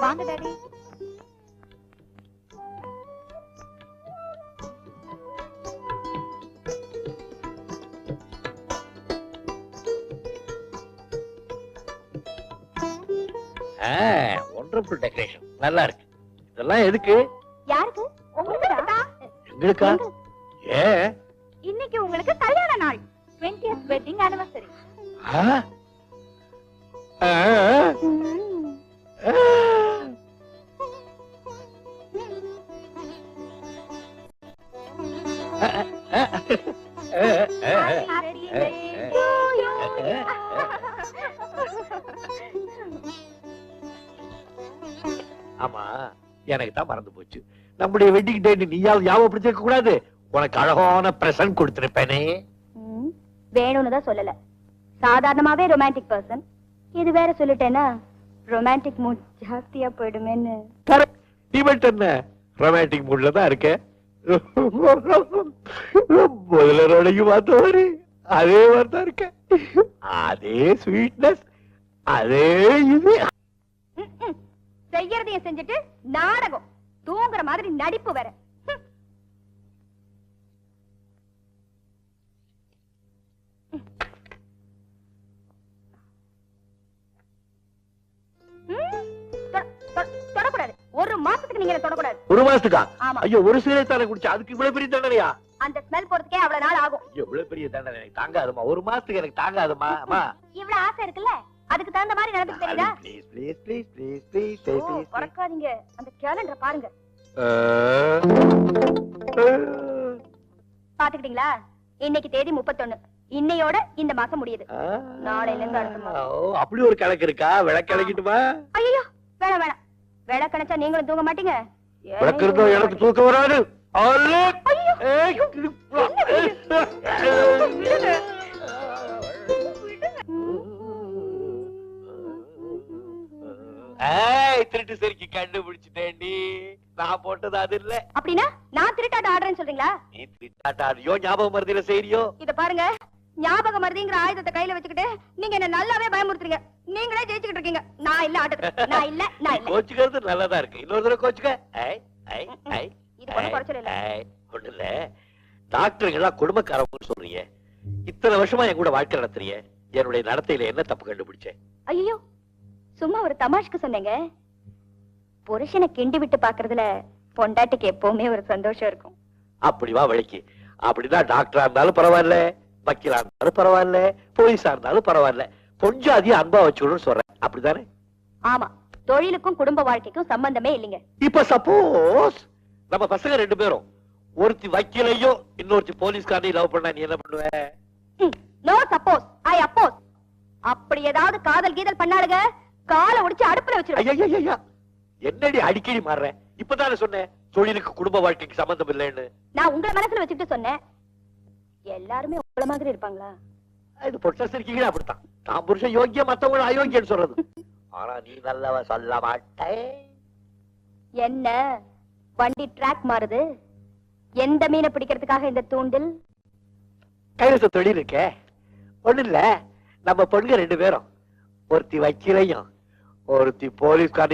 வாங்க daddy. Wonderful decoration நல்லா இருக்கு. இதெல்லாம் எதுக்கு? யாருக்கு? உங்களுக்கு எங்களுக்கா? ஏ? இன்னைக்கு உங்களுக்கு கல்யாண நாள். 20th wedding anniversary. ஆமா எனக்கு தான் மறந்து போச்சு. நம்முடைய வெட்டிங் டேட் நீயாவது ஞாபகப்படுத்திருக்க கூடாது. உனக்கு அழகான பிரசன்ட் கொடுத்திருப்பேனே. வேணும்னு தான் சொல்லல. சாதாரணமாவே ரொமான்டிக் பர்சன் இது வேற சொல்லிட்டேன்னா ரொமான்டிக் மூட் ஜாஸ்தியா போயிடுமேன்னு. நீ மட்டும் என்ன? ரொமான்டிக் மூட்ல தான் இருக்க. முதலரோடையும் பார்த்தவரு அதே மாதிரி தான் இருக்க. அதே ஸ்வீட்னஸ் அதே இது. செய்யறதையும் செஞ்சுட்டு நாடகம் தூங்குற மாதிரி நடிப்பு வேற. நீங்க தொடக்கூடாது. ஒரு மாசத்துக்கா? ஆமா. ஐயோ ஒரு சிகரெட் தானே குடிச்சா அதுக்கு இவ்வளவு பெரிய தண்டனையா? அந்த ஸ்மெல் போறதுக்கே அவ்வளவு நாள் ஆகும். இவ்வளவு பெரிய தண்டனை எனக்கு தாங்காதுமா ஒரு மாசத்துக்கு எனக்கு தாங்காதுமா அம்மா. இவ்வளவு ஆசை இருக்குல்ல? அதுக்கு தகுந்த மாதிரி நடந்துக்கு தெரியுதா? Please please please please please oh, please பறக்காதீங்க. அந்த கேலண்டரை பாருங்க. பாத்துக்கிட்டீங்களா இன்னைக்கு தேதி முப்பத்தொன்னு. இன்னையோட இந்த மாசம் முடியுது. நாளையில இருந்து அடுத்த மாசம். ஓ அப்படி ஒரு கணக்கு இருக்கா? விளக்கிழக்கிட்டுமா ஐயோ வேணாம் வேணாம். விளக்கணைச்சா நீங்களும் தூங்க மாட்டீங்க? விளக்கு எனக்கு? தூக்கம் வராது. திருட்டு சரிக்கு நான் போட்டது அது இல்ல. அப்படின்னா நான் திருட்டாட்ட ஆடுறேன்னு சொல்றீங்களா? நீ திருட்டாட்டாடியோ ஞாபகம் மருதியில செய்யறியோ இத பாருங்க. ஞாபகம் மருதிங்கிற ஆயுதத்தை கையில வச்சுக்கிட்டு நீங்க என்ன நல்லாவே பயமுறுத்துறீங்க. நீங்களே ஜெயிச்சுக்கிட்டு இருக்கீங்க. நான் இல்ல ஆட்டத்துக்கு நான் இல்ல நான் இல்ல. கோச்சுக்கிறது நல்லதா இருக்கு. இன்னொரு தடவை கோச்சுக்க. ஐ ஐ ஐ இது ஒண்ணும் குறைச்சல் இல்ல. ஐ, ஒண்ணும் இல்ல. டாக்டருங்க எல்லாம் குடும்பக்காரங்க சொல்றீங்க. இத்தனை வருஷமா என் கூட வாழ்க்கை நடத்துறீங்க. என்னுடைய நடத்தையில என்ன தப்பு கண்டுபிடிச்சேன் ஐயோ சும்மா ஒரு தமாஷ்க்கு சொன்னேங்க. புருஷனை கிண்டி விட்டு பாக்குறதுல பொண்டாட்டிக்கு எப்பவுமே ஒரு சந்தோஷம் இருக்கும். அப்படி வா வழிக்கு. அப்படிதான் டாக்டரா இருந்தாலும் பரவாயில்ல வக்கீலா இருந்தாலும் பரவாயில்ல போலீஸா இருந்தாலும் பரவாயில்ல. கொஞ்சம் அதிகம் அன்பா வச்சுக்கணும்னு சொல்றேன். அப்படிதானே ஆமா. தொழிலுக்கும் குடும்ப வாழ்க்கைக்கும் சம்பந்தமே இல்லைங்க. இப்ப சப்போஸ் நம்ம பசங்க ரெண்டு பேரும் ஒருத்தி வக்கீலையும் இன்னொருத்தி போலீஸ்காரையும் லவ் பண்ணா நீ என்ன பண்ணுவ? நோ சப்போஸ் ஐ அப்போஸ் அப்படி ஏதாவது காதல் கீதல் பண்ணாளுங்க காலை ஒடிச்சு அடுப்புல ஐயா என்னடி அடிக்கடி மாறுறேன் இப்பதானே சொன்னேன் தொழிலுக்கு குடும்ப வாழ்க்கைக்கு சம்பந்தம் இல்லைன்னு. நான் உங்களை மனசுல வச்சுட்டு சொன்னேன். எல்லாருமே உங்கள மாதிரி இருப்பாங்களா? இது பொட்ட சிரிக்கீங்களா அப்படித்தான். நான் புருஷன் யோக்கிய மத்தவங்க அயோக்கியன்னு சொல்றது. ஆனா நீ நல்லவ சொல்ல மாட்டேன். என்ன? வண்டி ட்ராக் மாறுது? எந்த மீனை பிடிக்கிறதுக்காக இந்த தூண்டில்? கைரச தொழில் இருக்கே. ஒண்ணு இல்ல. நம்ம பொண்ணுங்க ரெண்டு பேரும். ஒருத்தி வக்கீலையும் ஒருத்தி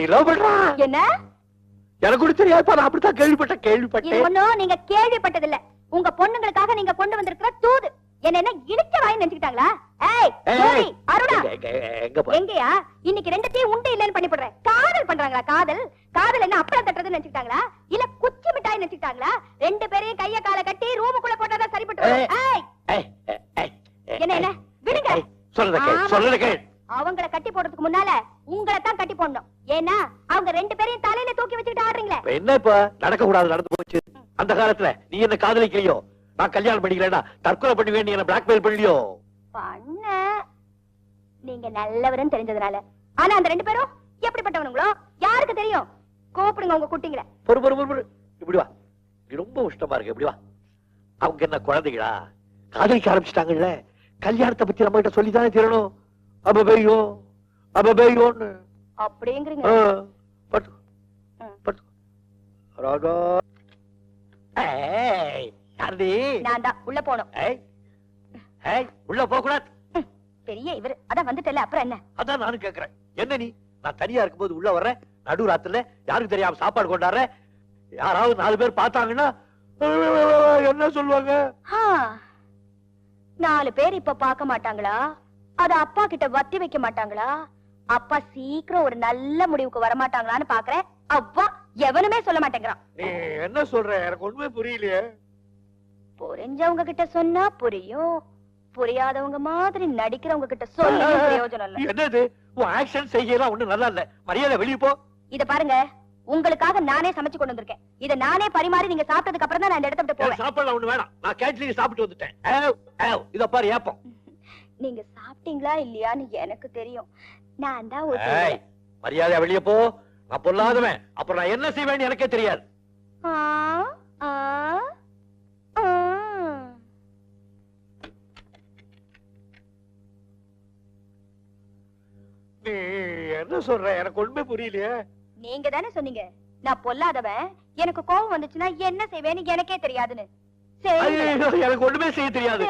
லவ் பண்றான் என்ன? எனக்கு கூட தெரியாது நான் அப்படித்தான் கேள்விப்பட்டேன். இது கேள்விப்பட்டேன் ஒண்ணும் நீங்க கேள்விப்பட்டதில்ல. உங்க பொண்ணுங்களுக்காக நீங்க கொண்டு வந்திருக்கிற தூது. என்ன இழுச்ச வாய் நினைச்சுக்கிட்டாங்களா? ஏய் ஜோதி, அருணா. எங்கயா? இன்னைக்கு ரெண்டுத்தையும் உண்டு இல்லைன்னு பண்ணி போடுறேன் காதல் பண்றாங்களா காதல்? காதல் என்ன அப்பளம் தட்டுறதுன்னு நினைச்சுக்கிட்டாங்களா? இல்ல குச்சி மிட்டாய் நினைச்சுக்கிட்டாங்களா? ரெண்டு பேரையும் கைய கால கட்டி ரூமுக்குள்ள போட்டாதான் சரிப்பட்டு. ஏய் என்ன என்ன? விடுங்க. சொல்றத கேள் அவங்கள கட்டி போடுறதுக்கு முன்னால உங்களை தான் கட்டி போடணும். ஏன்னா அவங்க ரெண்டு பேரையும் தலையில தூக்கி வச்சுக்கிட்டு ஆடுறீங்களே. என்ன இப்ப? நடக்க கூடாது நடந்து போச்சு. அந்த காலத்துல நீ என்ன காதலிக்கலையோ? நான் கல்யாணம் பண்ணிக்கலடா. தற்கொலை பண்ணுவேன் நீ என்ன பிளாக்மெயில் பண்ணலையோ? பண்ண. நீங்க நல்லவருன்னு தெரிஞ்சதுனால. ஆனா அந்த ரெண்டு பேரும் எப்படிப்பட்டவனுங்களோ? யாருக்கு தெரியும்? கூப்பிடுங்க உங்க குட்டிங்களை. பொறு பொறு பொறு இப்படி வா. ரொம்ப உஷ்டமா இருக்கு. இப்படி வா. அவங்க என்ன குழந்தைகளா? காதலிக்க ஆரம்பிச்சிட்டாங்கல்ல. கல்யாணத்தை பத்தி நம்ம கிட்ட சொல்லித்தானே தீரணும். அப்ப பெய்யும் அப்ப பெய்யும்னு அப்படிங்கிறீங்க பட்டு. பட்டு. ராதா ஏய் யாருடி நான் தான். உள்ள போனோம் ஏய் ஏய் உள்ள போக கூடாது பெரிய இவரு. அதான் வந்துட்டல அப்புறம் என்ன? அதான் நானும் கேக்குறேன். என்ன நீ? நான் தனியா இருக்கும்போது உள்ள வர்றேன். நடு ராத்துல யாருக்கு தெரியாம சாப்பாடு கொண்டாடுறேன் யாராவது நாலு பேர் பார்த்தாங்கன்னா என்ன சொல்லுவாங்க? நாலு பேர் இப்ப பார்க்க மாட்டாங்களா? அத அப்பா கிட்ட வத்தி வைக்க மாட்டாங்களா? அப்பா சீக்கிரம் ஒரு நல்ல முடிவுக்கு வர மாட்டாங்களான்னு பாக்குறேன். அவ்வா எவனுமே சொல்ல மாட்டேங்கிறான். என்ன சொல்ற? எனக்கு ஒண்ணுமே புரியலையே. புரிஞ்சவங்க கிட்ட சொன்னா புரியும். புரியாதவங்க மாதிரி நடிக்கிறவங்க கிட்ட சொல்லி பிரயோஜனம் இல்ல. என்னது? உன் ஆக்ஷன் செய்யலாம் ஒண்ணு நல்லா இல்ல. மரியாதை வெளிய போ. இத பாருங்க. உங்களுக்காக நானே சமைச்சு கொண்டு வந்திருக்கேன். இத நானே பரிமாறி நீங்க சாப்பிட்டதுக்கு அப்புறம் தான் நான் இந்த இடத்த விட்டு போவேன். சாப்பாடுலாம் ஒண்ணு வேணாம். நான் கேட்டரிங் சாப்பிட்டு வந்துட்டேன். இத பாரு ஏப்பம். நீங்க சாப்பிட்டீங்களா இல்லையான்னு எனக்கு தெரியும். நான் தான். மரியாதை வெளிய போ. நான் பொல்லாதவன். அப்புறம் நான் என்ன செய்வேன்னு எனக்கே தெரியாது. ஆ, ஆ. என்ன சொல்ற எனக்கு ஒண்ணுமே புரியலையே நீங்க தானே சொன்னீங்க நான் பொல்லாதவன் எனக்கு கோபம் வந்துச்சுன்னா என்ன செய்வேன்னு எனக்கே தெரியாதுன்னு எனக்கு ஒண்ணுமே செய்ய தெரியாது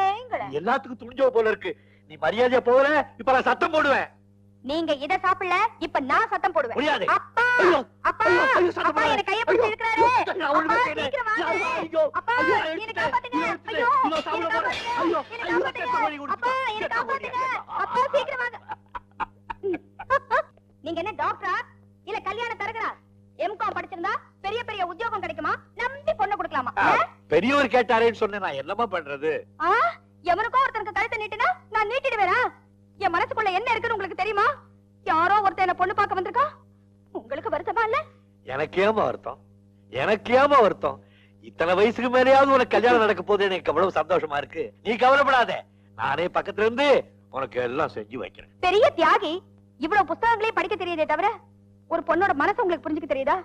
எல்லாத்துக்கும் துணிஞ்சோ போல இருக்கு நீ மரியாதையா போற இப்ப நான் சத்தம் போடுவேன் நீங்க இத சாப்பிடல இப்ப நான் சத்தம் போடுவேன். அப்பா அப்பா அப்பா போடாத. என்ன கைய பிடிச்சு ஐயோ, இழுக்கறாரு ஐயோ, நான் ஒண்ணுமே அப்பா, செய்யல. சீக்கிரம் வாங்க. ஐயோ, அப்பா ஐயோ, என்ன எடுத்துட்டேன். காப்பாத்துங்க ஐயோ, எடுத்துட்டேன். ஐயோ இதோ என்ன சாப்பிட போறேன். காப்பாத்துங்க ஐயோ, என்ன ஐயோ, காப்பாத்துங்க ரத்த வலி கொடுத்து. அப்பா என்ன ரத்த வலி. காப்பாத்துங்க அப்பா சீக்கிரம் வாங்க நீங்க என்ன டாக்டரா இல்ல கல்யாண தரகரா? எம்காம் படிச்சிருந்தா பெரிய பெரிய உத்தியோகம் கிடைக்குமா? நம்பி பொண்ணு கொடுக்கலாமா? பெரியவர் கேட்டாரேன்னு சொன்னேன். நான் என்னமா பண்றது? ஆ? எவனுக்கோ ஒருத்தனுக்கு கழுத்தை நீட்டினா நான் நீட்டிடுவேனா? என் மனசுக்குள்ள என்ன இருக்குன்னு உங்களுக்கு தெரியுமா? யாரோ ஒருத்தன் என்ன பொண்ணு பார்க்க வந்திருக்கா? உங்களுக்கு வருத்தமா இல்ல? எனக்கு ஏமா வருத்தம். எனக்கு ஏமா வருத்தம். இத்தனை வயசுக்கு மேலேயாவது உனக்கு கல்யாணம் நடக்க போது எனக்கு எவ்வளவு சந்தோஷமா இருக்கு. நீ கவலைப்படாத. நானே பக்கத்துல இருந்து உனக்கு எல்லாம் செஞ்சு வைக்கிறேன். பெரிய தியாகி இவ்வளவு புஸ்தகங்களையும் படிக்க தெரியுதே தவிர ஒரு பொண்ணோட மனசு உங்களுக்கு புரிஞ்சுக்க தெரியுதா?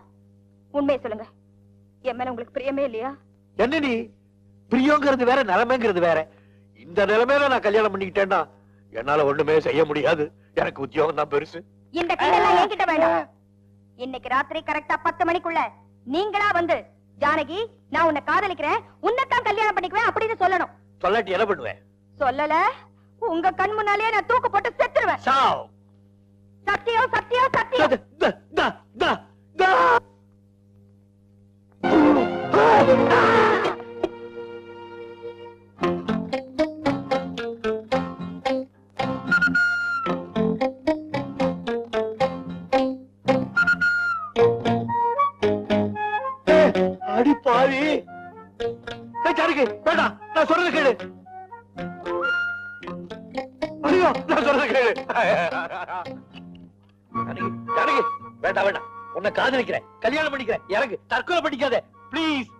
உண்மையை சொல்லுங்க. என் மேல உங்களுக்கு பிரியமே இல்லையா? என்ன நீ? பிரியங்கிறது வேற நிலைமைங்கிறது வேற. இந்த நிலைமையில நான் கல்யாணம் பண்ணிக்கிட்டேன்னா என்னால ஒண்ணுமே செய்ய முடியாது. எனக்கு உத்தியோகம் தான் பெருசு. இந்த கையெல்லாம் என்கிட்ட வேண்டாம். இன்னைக்கு ராத்திரி கரெக்டா பத்து மணிக்குள்ள நீங்களா வந்து ஜானகி நான் உன்னை காதலிக்கிறேன். உன்னைத்தான் கல்யாணம் பண்ணிக்குவேன் அப்படின்னு சொல்லணும். சொல்லாட்டி என்ன பண்ணுவேன் சொல்லல. உங்க கண் முன்னாலேயே நான் தூக்கு போட்டு செத்துருவேன். சத்தியம் சத்தியம் சத்தியம் த- அடி பாவி. ஏய், வேண்டாம் நான் சொல்றது கேளு. ஐயோ நான் சொல்றது கேளு. ஜானகி ஜானகி வேண்டாம் வேண்டாம் உன்னை காதலிக்கிறேன். கல்யாணம் பண்ணிக்கிறேன். எனக்கு தற்கொலை பண்ணிக்காத. ப்ளீஸ்.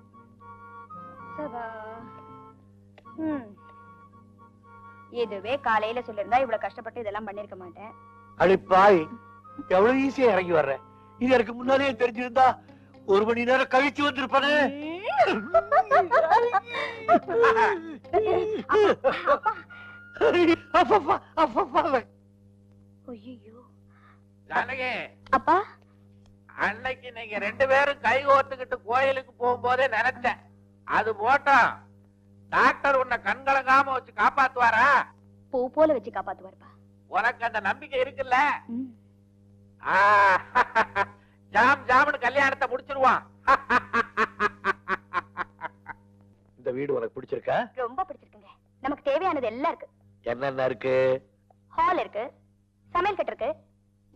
இதுவே காலையில சொல்லிருந்தா இவ்வளவு கஷ்டப்பட்டு இதெல்லாம் பண்ணிருக்க மாட்டேன். அடி பாய் எவ்வளவு ஈஸியா இறங்கி வர்றேன் இது எனக்கு முன்னாலேயே தெரிஞ்சிருந்தா ஒரு மணி நேரம் கழிச்சு வந்திருப்பானே. ஐயோ அப்பா. அன்னைக்கு நீங்க ரெண்டு பேரும் கை கோர்த்துக்கிட்டு கோயிலுக்கு போகும்போதே நினைச்சேன். அது போட்டோம் டாக்டர் உன்னை கண்கலங்காம வச்சு காப்பாத்துவாரா? பூ போல வச்சு காப்பாத்துவாருப்பா. உனக்கு அந்த நம்பிக்கை இருக்குல்ல? ஜாம் ஜாம்னு கல்யாணத்தை முடிச்சிருவான் இந்த வீடு உனக்கு பிடிச்சிருக்கா? ரொம்ப பிடிச்சிருக்குங்க. நமக்கு தேவையானது எல்லாம் இருக்கு. என்னென்ன இருக்கு? ஹால் இருக்கு. சமையல் கட்டு இருக்கு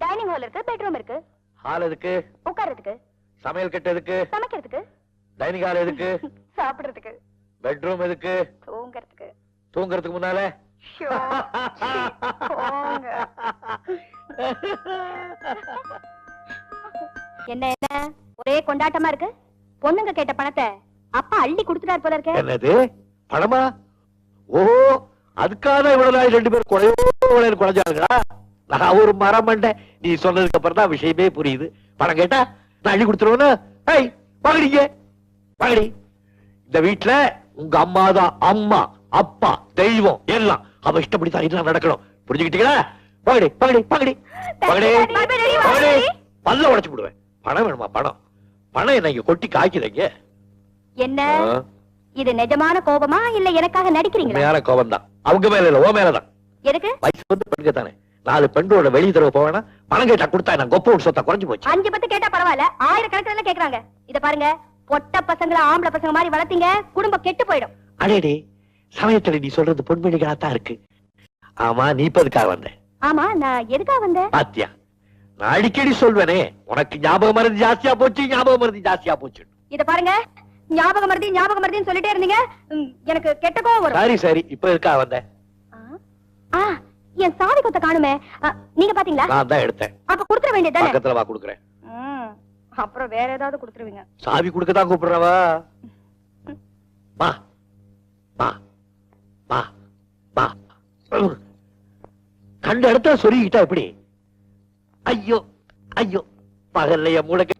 டைனிங் ஹால் இருக்கு பெட்ரூம் இருக்கு. ஹால் எதுக்கு? உட்கார்றதுக்கு. சமையல் கட்டு எதுக்கு? சமைக்கிறதுக்கு. டைனிங் ஹால் எதுக்கு? சாப்பிடுறதுக்கு. பெட்ரூம் எதுக்கு? தூங்கறதுக்கு. தூங்குறதுக்கு முன்னால. என்ன என்ன? ஒரே கொண்டாட்டமா இருக்கு? பொண்ணுங்க கேட்ட பணத்தை அப்பா அள்ளி கொடுத்துட்டாரு போல இருக்க. என்னது? பணமா? ஓ அதுக்காக இவ்வளவு நாள் ரெண்டு பேரும் குறைய குறைஞ்சாங்களா நான் ஒரு மரம் மண்டேன் நீ சொன்னதுக்கு அப்புறம் தான் விஷயமே புரியுது. பணம் கேட்டா நான் அள்ளி கொடுத்துருவேனா ஏய் வாங்கடிங்க வாங்கடி. இந்த வீட்டுல உங்க அம்மா தான் அம்மா அப்பா தெய்வம் எல்லாம். அவ இஷ்டப்படி தான் இதெல்லாம் நடக்கணும். புரிஞ்சுக்கிட்டீங்களா? வாங்கடி Daddy, வாங்கடி. வாங்கடி. பல்ல உடைச்சு விடுவேன் பணம் வேணுமா பணம்? பணம் என்ன இங்க கொட்டி காய்க்குதுங்க? என்ன? இது நிஜமான கோபமா இல்ல எனக்காக நடிக்கிறீங்களா? கோபம் தான் அவங்க மேல இல்ல ஓ மேலதான். எதுக்கு? வயசு வந்து பெண்க தானே. நாலு பெண்களோட வெளிய தடவை போவேனா? பணம் கேட்டா கொடுத்தா நான் கொப்ப ஒரு சொத்தா குறைஞ்சு போச்சு? அஞ்சு பத்து கேட்டா பரவாயில்ல. ஆயிரக்கணக்கில் கேக்குறாங்க. இத பாருங்க. பொட்ட பசங்களை ஆம்பளை பசங்க மாதிரி வளர்த்தீங்க குடும்பம் கெட்டு போயிடும். அடேடே சமயத்துல நீ சொல்றது பொன்மணிகளா தான் இருக்கு. ஆமா நீ இப்ப எதுக்காக வந்த? ஆமா நான் எதுக்காக வந்தேன் பாத்தியா? நான் அடிக்கடி சொல்வேனே உனக்கு ஞாபகம் மருந்து ஜாஸ்தியா போச்சு ஞாபகம் மருந்து ஜாஸ்தியா போச்சு. இத பாருங்க. ஞாபகம் மருதி ஞாபகம் மருதின்னு சொல்லிட்டே இருந்தீங்க. எனக்கு கெட்ட கோவம் வரும். சரி சரி இப்ப எதுக்காக வந்த? ஆ என் சாவி கொத்த காணுமே. நீங்க பாத்தீங்களா? நான் தான் எடுத்தேன். அப்ப குடுத்துற வேண்டியதுதானே பக்கத்துல வா கொடுக்குறேன். அப்புறம் வேற ஏதாவது குடுத்துருவீங்க. சாவி கொடுக்க தான் கூப்பிடுறவா? வா. வா. வா. வா. கண்ட இடத்துல சொருகிட்டா எப்படி? ஐயோ ஐயோ. பகல்ல என் மூளைக்கு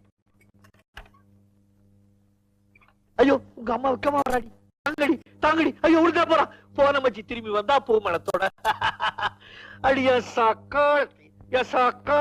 ஐயோ உங்க அம்மா வைக்கமா வராடி. தாங்கடி தாங்கடி. ஐயோ உழுதா போறான் போன மச்சி திரும்பி வந்தா பூ and yes, sucker, yes, sucker.